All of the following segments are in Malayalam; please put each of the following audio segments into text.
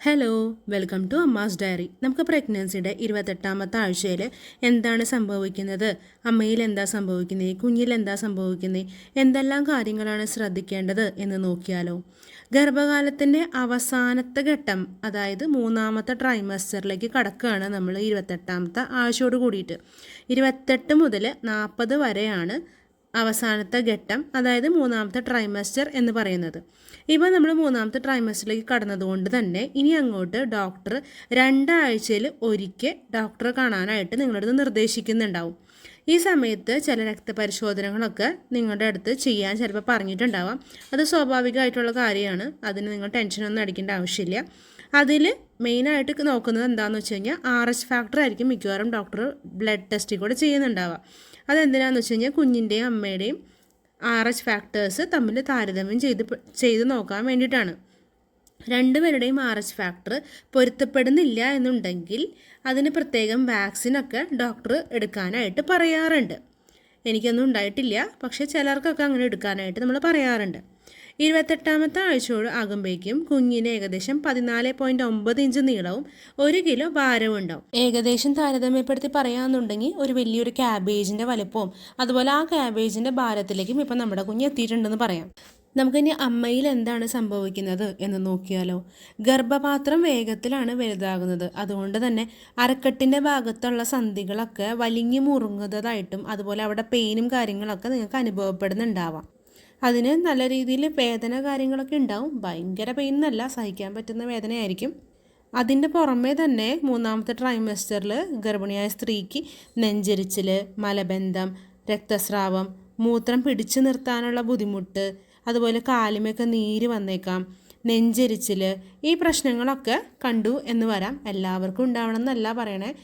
Hello welcome to Amma's diary നമുക്ക് പ്രഗ്നൻസിയുടെ ഇരുപത്തെട്ടാമത്തെ ആഴ്ചയിൽ എന്താണ് സംഭവിക്കുന്നത്? അമ്മയിൽ എന്താ സംഭവിക്കുന്നത് കുഞ്ഞിൽ എന്താ സംഭവിക്കുന്നത് എന്തെല്ലാം കാര്യങ്ങളാണ് ശ്രദ്ധിക്കേണ്ടത് എന്ന് നോക്കിയാലോ. ഗർഭകാലത്തിന്റെ അവസാനത്തെ ഘട്ടം അതായത് മൂന്നാമത്തെ ട്രൈമസ്റ്ററിലേക്ക് കടക്കുകയാണ് നമ്മൾ ഇരുപത്തെട്ടാമത്തെ ആഴ്ചയോട് കൂടിയിട്ട്. ഇരുപത്തെട്ട് മുതൽ നാൽപ്പത് വരെയാണ് അവസാനത്തെ ഘട്ടം അതായത് മൂന്നാമത്തെ ട്രൈമസ്റ്റർ എന്ന് പറയുന്നത്. ഇപ്പോൾ നമ്മൾ മൂന്നാമത്തെ ട്രൈമസ്റ്ററിലേക്ക് കടന്നതുകൊണ്ട് തന്നെ ഇനി അങ്ങോട്ട് ഡോക്ടർ രണ്ടാഴ്ചയിൽ ഒരിക്കൽ ഡോക്ടറെ കാണാനായിട്ട് നിങ്ങളടുത്ത് നിർദ്ദേശിക്കുന്നുണ്ടാവും. ഈ സമയത്ത് ചില രക്തപരിശോധനകളൊക്കെ നിങ്ങളുടെ അടുത്ത് ചെയ്യാൻ ചിലപ്പോൾ പറഞ്ഞിട്ടുണ്ടാവാം. അത് സ്വാഭാവികമായിട്ടുള്ള കാര്യമാണ്. അതിന് നിങ്ങൾ ടെൻഷനൊന്നും അടിക്കേണ്ട ആവശ്യമില്ല. അതിൽ മെയിനായിട്ട് നോക്കുന്നത് എന്താണെന്ന് വെച്ച് കഴിഞ്ഞാൽ ആർ എച്ച് ഫാക്ടർ ആയിരിക്കും മിക്കവാറും ഡോക്ടർ ബ്ലഡ് ടെസ്റ്റിൽ കൂടെ ചെയ്യുന്നുണ്ടാവുക. അതെന്തിനാന്ന് വെച്ച് കഴിഞ്ഞാൽ കുഞ്ഞിന്റെയും അമ്മയുടെയും ആർ എച്ച് ഫാക്ടേഴ്സ് തമ്മിൽ താരതമ്യം ചെയ്ത് ചെയ്ത് നോക്കാൻ വേണ്ടിയിട്ടാണ്. രണ്ടുപേരുടെയും ആർ എച്ച് ഫാക്ടർ പൊരുത്തപ്പെടുന്നില്ല എന്നുണ്ടെങ്കിൽ അതിന് പ്രത്യേകം വാക്സിനൊക്കെ ഡോക്ടർ എടുക്കാനായിട്ട് പറയാറുണ്ട്. എനിക്കൊന്നും ഉണ്ടായിട്ടില്ല പക്ഷേ ചിലർക്കൊക്കെ അങ്ങനെ എടുക്കാനായിട്ട് നമ്മൾ പറയാറുണ്ട്. ഇരുപത്തെട്ടാമത്തെ ആഴ്ചയോട് ആകുമ്പോഴേക്കും കുഞ്ഞിന് ഏകദേശം പതിനാല് പോയിന്റ് ഒമ്പത് ഇഞ്ച് നീളവും ഒരു കിലോ ഭാരവും ഉണ്ടാവും ഏകദേശം താരതമ്യപ്പെടുത്തി പറയാമെന്നുണ്ടെങ്കിൽ ഒരു വലിയൊരു ക്യാബേജിന്റെ വലുപ്പവും അതുപോലെ ആ ക്യാബേജിന്റെ ഭാരത്തിലേക്കും ഇപ്പം നമ്മുടെ കുഞ്ഞ് എത്തിയിട്ടുണ്ടെന്ന് പറയാം. നമുക്കിനി അമ്മയിൽ എന്താണ് സംഭവിക്കുന്നത് എന്ന് നോക്കിയാലോ? ഗർഭപാത്രം വേഗത്തിലാണ് വലുതാകുന്നത്. അതുകൊണ്ട് തന്നെ അരക്കെട്ടിന്റെ ഭാഗത്തുള്ള സന്ധികളൊക്കെ വലിഞ്ഞു മുറുങ്ങുന്നതായിട്ടും അതുപോലെ അവിടെ പെയിനും കാര്യങ്ങളൊക്കെ നിങ്ങൾക്ക് അനുഭവപ്പെടുന്നുണ്ടാവാം. അതിന് നല്ല രീതിയിൽ വേദന കാര്യങ്ങളൊക്കെ ഉണ്ടാവും. ഭയങ്കര പെയിൻ എന്നല്ല സഹിക്കാൻ പറ്റുന്ന വേദനയായിരിക്കും. അതിന്റെ പുറമേ തന്നെ മൂന്നാമത്തെ ട്രൈമസ്റ്ററിൽ ഗർഭിണിയായ സ്ത്രീക്ക് നെഞ്ചരിച്ചിൽ മലബന്ധം രക്തസ്രാവം മൂത്രം പിടിച്ചു നിർത്താനുള്ള ബുദ്ധിമുട്ട് അതുപോലെ കാലുമൊക്കെ നീര് വന്നേക്കാം നെഞ്ചരിച്ചിൽ ഈ പ്രശ്നങ്ങളൊക്കെ കണ്ടു എന്ന് വരാം. എല്ലാവർക്കും ഉണ്ടാവണം എന്നല്ല പറയണേ.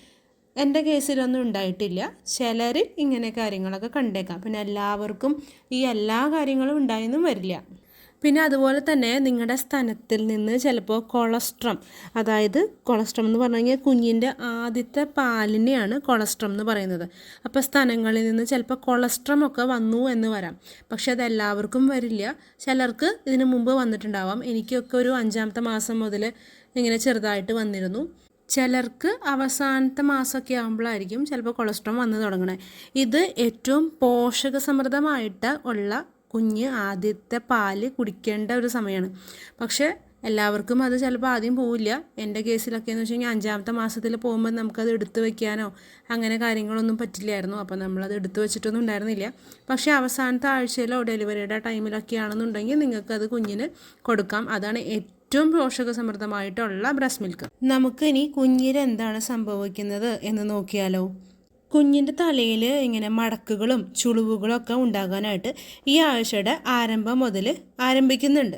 എന്റെ കേസിലൊന്നും ഉണ്ടായിട്ടില്ല. ചിലരിൽ ഇങ്ങനെ കാര്യങ്ങളൊക്കെ കണ്ടേക്കാം. പിന്നെ എല്ലാവർക്കും ഈ എല്ലാ കാര്യങ്ങളും ഉണ്ടായെന്നും വരില്ല. പിന്നെ അതുപോലെ തന്നെ നിങ്ങളുടെ സ്ഥലത്തിൽ നിന്ന് ചിലപ്പോൾ കൊളസ്ട്രം അതായത് കൊളസ്ട്രം എന്ന് പറഞ്ഞു കഴിഞ്ഞാൽ കുഞ്ഞിന്റെ ആദ്യത്തെ പാലിനെയാണ് കൊളസ്ട്രം എന്ന് പറയുന്നത്. അപ്പോൾ സ്ഥലങ്ങളിൽ നിന്ന് ചിലപ്പോൾ കൊളസ്ട്രം ഒക്കെ വന്നു എന്ന് വരാം. പക്ഷെ അത് എല്ലാവർക്കും വരില്ല. ചിലർക്ക് ഇതിനു മുമ്പ് വന്നിട്ടുണ്ടാവാം. എനിക്കൊക്കെ ഒരു അഞ്ചാമത്തെ മാസം മുതൽ ഇങ്ങനെ ചെറുതായിട്ട് വന്നിരുന്നു. ചിലർക്ക് അവസാനത്തെ മാസമൊക്കെ ആകുമ്പോഴായിരിക്കും ചിലപ്പോൾ കൊളസ്ട്രോൾ വന്നു തുടങ്ങണേ. ഇത് ഏറ്റവും പോഷകസമൃദ്ധമായിട്ട് ഉള്ള കുഞ്ഞ് ആദ്യത്തെ പാൽ കുടിക്കേണ്ട ഒരു സമയമാണ്. പക്ഷേ എല്ലാവർക്കും അത് ചിലപ്പോൾ ആദ്യം പോവില്ല. എന്റെ കേസിലൊക്കെ എന്ന് വെച്ച് കഴിഞ്ഞാൽ അഞ്ചാമത്തെ മാസത്തിൽ പോകുമ്പോൾ നമുക്കത് എടുത്തു വെക്കാനോ അങ്ങനെ കാര്യങ്ങളൊന്നും പറ്റില്ലായിരുന്നു. അപ്പോൾ നമ്മളത് എടുത്തു വെച്ചിട്ടൊന്നും ഉണ്ടായിരുന്നില്ല. പക്ഷേ അവസാനത്തെ ആഴ്ചയിലോ ഡെലിവറിയുടെ ടൈമിലൊക്കെ ആണെന്നുണ്ടെങ്കിൽ നിങ്ങൾക്കത് കുഞ്ഞിന് കൊടുക്കാം. അതാണ് ഏറ്റവും പോഷകസമൃദ്ധമായിട്ടുള്ള ബ്രസ്റ്റ് മിൽക്ക്. നമുക്കിനി കുഞ്ഞിന് എന്താണ് സംഭവിക്കുന്നത് എന്ന് നോക്കിയാലോ? കുഞ്ഞിന്റെ തലയിൽ ഇങ്ങനെ മടക്കുകളും ചുളിവുകളും ഒക്കെ ഉണ്ടാകാനായിട്ട് ഈ ആഴ്ചയുടെ ആരംഭം മുതൽ ആരംഭിക്കുന്നുണ്ട്.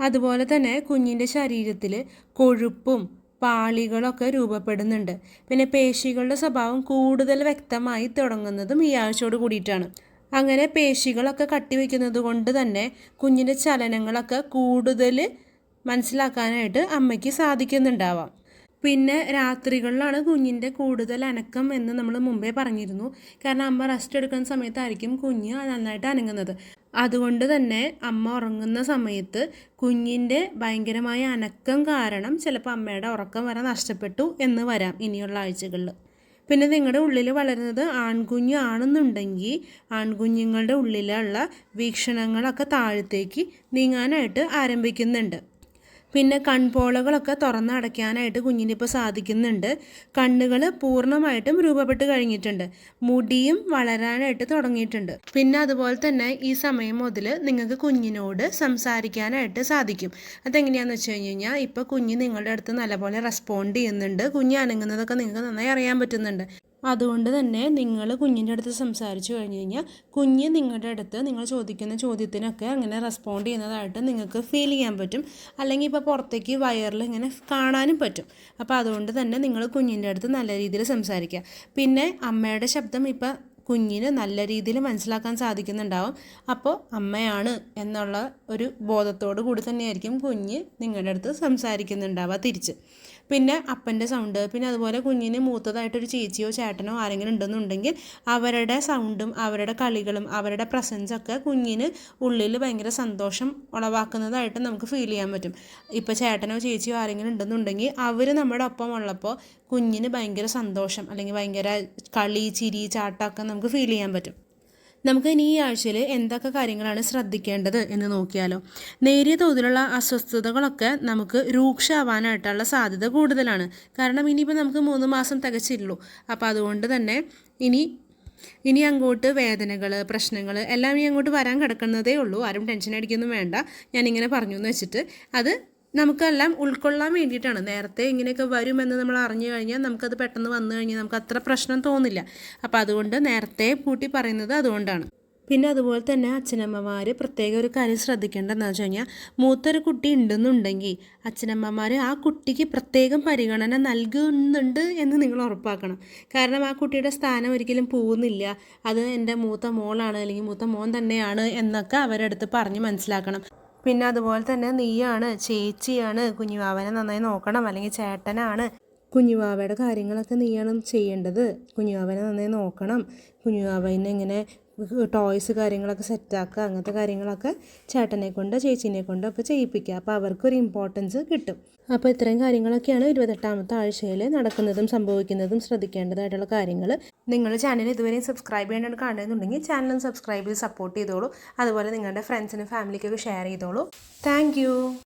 അതുപോലെ തന്നെ കുഞ്ഞിന്റെ ശരീരത്തിൽ കൊഴുപ്പും പാളികളൊക്കെ രൂപപ്പെടുന്നുണ്ട്. പിന്നെ പേശികളുടെ സ്വഭാവം കൂടുതൽ വ്യക്തമായി തുടങ്ങുന്നതും ഈ ആഴ്ചയോട് കൂടിയിട്ടാണ്. അങ്ങനെ പേശികളൊക്കെ കട്ടിവെക്കുന്നത് കൊണ്ട് തന്നെ കുഞ്ഞിന്റെ ചലനങ്ങളൊക്കെ കൂടുതൽ മനസ്സിലാക്കാനായിട്ട് അമ്മയ്ക്ക് സാധിക്കുന്നുണ്ടാവാം. പിന്നെ രാത്രികളിലാണ് കുഞ്ഞിന്റെ കൂടുതൽ അനക്കം എന്ന് നമ്മൾ മുമ്പേ പറഞ്ഞിരുന്നു. കാരണം അമ്മ റെസ്റ്റ് എടുക്കുന്ന സമയത്തായിരിക്കും കുഞ്ഞ് നന്നായിട്ട് അനങ്ങുന്നത്. അതുകൊണ്ട് തന്നെ അമ്മ ഉറങ്ങുന്ന സമയത്ത് കുഞ്ഞിന്റെ ഭയങ്കരമായ അനക്കം കാരണം ചിലപ്പോൾ അമ്മയുടെ ഉറക്കം വരെ നഷ്ടപ്പെട്ടു എന്ന് വരാം ഇനിയുള്ള ആഴ്ചകളിൽ. പിന്നെ നിങ്ങളുടെ ഉള്ളിൽ വളരുന്നത് ആൺകുഞ്ഞു ആണെന്നുണ്ടെങ്കിൽ ആൺകുഞ്ഞുങ്ങളുടെ ഉള്ളിലുള്ള വീക്ഷണങ്ങളൊക്കെ താഴത്തേക്ക് നീങ്ങാനായിട്ട് ആരംഭിക്കുന്നുണ്ട്. പിന്നെ കൺപോളകളൊക്കെ തുറന്നടയ്ക്കാനായിട്ട് കുഞ്ഞിനിപ്പോൾ സാധിക്കുന്നുണ്ട്. കണ്ണുകൾ പൂർണമായിട്ടും രൂപപ്പെട്ട് കഴിഞ്ഞിട്ടുണ്ട്. മുടിയും വളരാനായിട്ട് തുടങ്ങിയിട്ടുണ്ട്. പിന്നെ അതുപോലെ തന്നെ ഈ സമയം മുതൽ നിങ്ങൾക്ക് കുഞ്ഞിനോട് സംസാരിക്കാനായിട്ട് സാധിക്കും. അതെങ്ങനെയാണെന്ന് വെച്ച് കഴിഞ്ഞ് കഴിഞ്ഞാൽ ഇപ്പോൾ കുഞ്ഞ് നിങ്ങളുടെ അടുത്ത് നല്ലപോലെ റെസ്പോണ്ട് ചെയ്യുന്നുണ്ട്. കുഞ്ഞ് അനങ്ങുന്നതൊക്കെ നിങ്ങൾക്ക് നന്നായി അറിയാൻ പറ്റുന്നുണ്ട്. അതുകൊണ്ട് തന്നെ നിങ്ങൾ കുഞ്ഞിന്റെ അടുത്ത് സംസാരിച്ചു കഴിഞ്ഞ് കഴിഞ്ഞാൽ കുഞ്ഞ് നിങ്ങളുടെ അടുത്ത് നിങ്ങൾ ചോദിക്കുന്ന ചോദ്യത്തിനൊക്കെ അങ്ങനെ റെസ്പോണ്ട് ചെയ്യുന്നതായിട്ട് നിങ്ങൾക്ക് ഫീൽ ചെയ്യാൻ പറ്റും. അല്ലെങ്കിൽ ഇപ്പോൾ പുറത്തേക്ക് വയറിൽ ഇങ്ങനെ കാണാനും പറ്റും. അപ്പോൾ അതുകൊണ്ട് തന്നെ നിങ്ങൾ കുഞ്ഞിന്റെ അടുത്ത് നല്ല രീതിയിൽ സംസാരിക്കുക. പിന്നെ അമ്മയുടെ ശബ്ദം ഇപ്പോൾ കുഞ്ഞിന് നല്ല രീതിയിൽ മനസ്സിലാക്കാൻ സാധിക്കുന്നുണ്ടാവും. അപ്പോൾ അമ്മയാണ് എന്നുള്ള ഒരു ബോധത്തോടു കൂടി തന്നെയായിരിക്കും കുഞ്ഞ് നിങ്ങളുടെ അടുത്ത് സംസാരിക്കുന്നുണ്ടാവുക തിരിച്ച്. പിന്നെ അപ്പന്റെ സൗണ്ട് പിന്നെ അതുപോലെ കുഞ്ഞിന് മൂത്തതായിട്ടൊരു ചേച്ചിയോ ചേട്ടനോ ആരെങ്കിലും ഉണ്ടെന്നുണ്ടെങ്കിൽ അവരുടെ സൗണ്ടും അവരുടെ കളികളും അവരുടെ പ്രസൻസൊക്കെ കുഞ്ഞിന് ഉള്ളിൽ ഭയങ്കര സന്തോഷം ഉളവാക്കുന്നതായിട്ട് നമുക്ക് ഫീൽ ചെയ്യാൻ പറ്റും. ഇപ്പോൾ ചേട്ടനോ ചേച്ചിയോ ആരെങ്കിലും ഉണ്ടെന്നുണ്ടെങ്കിൽ അവർ നമ്മുടെ ഒപ്പം ഉള്ളപ്പോൾ കുഞ്ഞിന് ഭയങ്കര സന്തോഷം അല്ലെങ്കിൽ ഭയങ്കര കളി ചിരി ചാട്ടമൊക്കെ നമുക്ക് ഫീൽ ചെയ്യാൻ പറ്റും. നമുക്ക് ഇനി ഈ ആഴ്ചയിൽ എന്തൊക്കെ കാര്യങ്ങളാണ് ശ്രദ്ധിക്കേണ്ടത് എന്ന് നോക്കിയാലോ. നേരിയ തോതിലുള്ള അസ്വസ്ഥതകളൊക്കെ നമുക്ക് രൂക്ഷമാവാനായിട്ടുള്ള സാധ്യത കൂടുതലാണ്. കാരണം ഇനിയിപ്പോൾ നമുക്ക് മൂന്ന് മാസം തികച്ചില്ലൂ അപ്പോൾ അതുകൊണ്ട് തന്നെ ഇനി ഇനി അങ്ങോട്ട് വേദനകൾ പ്രശ്നങ്ങൾ എല്ലാം ഇനി അങ്ങോട്ട് വരാൻ കിടക്കുന്നതേ ഉള്ളൂ. ആരും ടെൻഷൻ അടിക്കൊന്നും വേണ്ട. ഞാനിങ്ങനെ പറഞ്ഞു എന്ന് വെച്ചിട്ട് അത് നമുക്കെല്ലാം ഉൾക്കൊള്ളാൻ വേണ്ടിയിട്ടാണ്. നേരത്തെ ഇങ്ങനെയൊക്കെ വരുമെന്ന് നമ്മൾ അറിഞ്ഞു കഴിഞ്ഞാൽ നമുക്കത് പെട്ടെന്ന് വന്നു കഴിഞ്ഞാൽ നമുക്ക് അത്ര പ്രശ്നം തോന്നില്ല. അപ്പോൾ അതുകൊണ്ട് നേരത്തെ കൂട്ടി പറയുന്നത് അതുകൊണ്ടാണ്. പിന്നെ അതുപോലെ തന്നെ അച്ഛനമ്മമാർ പ്രത്യേക ഒരു കാര്യം ശ്രദ്ധിക്കേണ്ടതെന്ന് വെച്ച് കഴിഞ്ഞാൽ മൂത്തൊരു കുട്ടി ഉണ്ടെന്നുണ്ടെങ്കിൽ അച്ഛനമ്മമാർ ആ കുട്ടിക്ക് പ്രത്യേകം പരിഗണന നൽകുന്നുണ്ട് എന്ന് നിങ്ങൾ ഉറപ്പാക്കണം. കാരണം ആ കുട്ടിയുടെ സ്ഥാനം ഒരിക്കലും പോകുന്നില്ല അത് എന്റെ മൂത്ത മോളാണ് അല്ലെങ്കിൽ മൂത്ത മോൻ തന്നെയാണ് എന്നൊക്കെ അവരെടുത്ത് പറഞ്ഞ് മനസ്സിലാക്കണം. പിന്നെ അതുപോലെ തന്നെ നീയാണ് ചേച്ചിയാണ് കുഞ്ഞുവാവനെ നന്നായി നോക്കണം അല്ലെങ്കിൽ ചേട്ടനാണ് കുഞ്ഞുവാവയുടെ കാര്യങ്ങളൊക്കെ നീയാണ് ചെയ്യേണ്ടത്. കുഞ്ഞുവാവനെ നന്നായി നോക്കണം. കുഞ്ഞുവാവനെ ഇങ്ങനെ ടോയ്സ് കാര്യങ്ങളൊക്കെ സെറ്റാക്കുക അങ്ങനത്തെ കാര്യങ്ങളൊക്കെ ചേട്ടനെ കൊണ്ട് ചേച്ചീനെ കൊണ്ട് ഒക്കെ ചെയ്യിപ്പിക്കുക. അപ്പോൾ അവർക്കൊരു ഇമ്പോർട്ടൻസ് കിട്ടും. അപ്പോൾ ഇത്രയും കാര്യങ്ങളൊക്കെയാണ് ഇരുപത്തെട്ടാമത്തെ ആഴ്ചയിൽ നടക്കുന്നതും സംഭവിക്കുന്നതും ശ്രദ്ധിക്കേണ്ടതായിട്ടുള്ള കാര്യങ്ങൾ. നിങ്ങൾ ചാനൽ ഇതുവരെയും സബ്സ്ക്രൈബ് ചെയ്യേണ്ടത് കാണുന്നുണ്ടെങ്കിൽ ചാനൽ സബ്സ്ക്രൈബ് ചെയ്ത് സപ്പോർട്ട് ചെയ്തോളൂ. അതുപോലെ നിങ്ങളുടെ ഫ്രണ്ട്സിനും ഫാമിലിക്കൊക്കെ ഷെയർ ചെയ്തോളൂ. താങ്ക്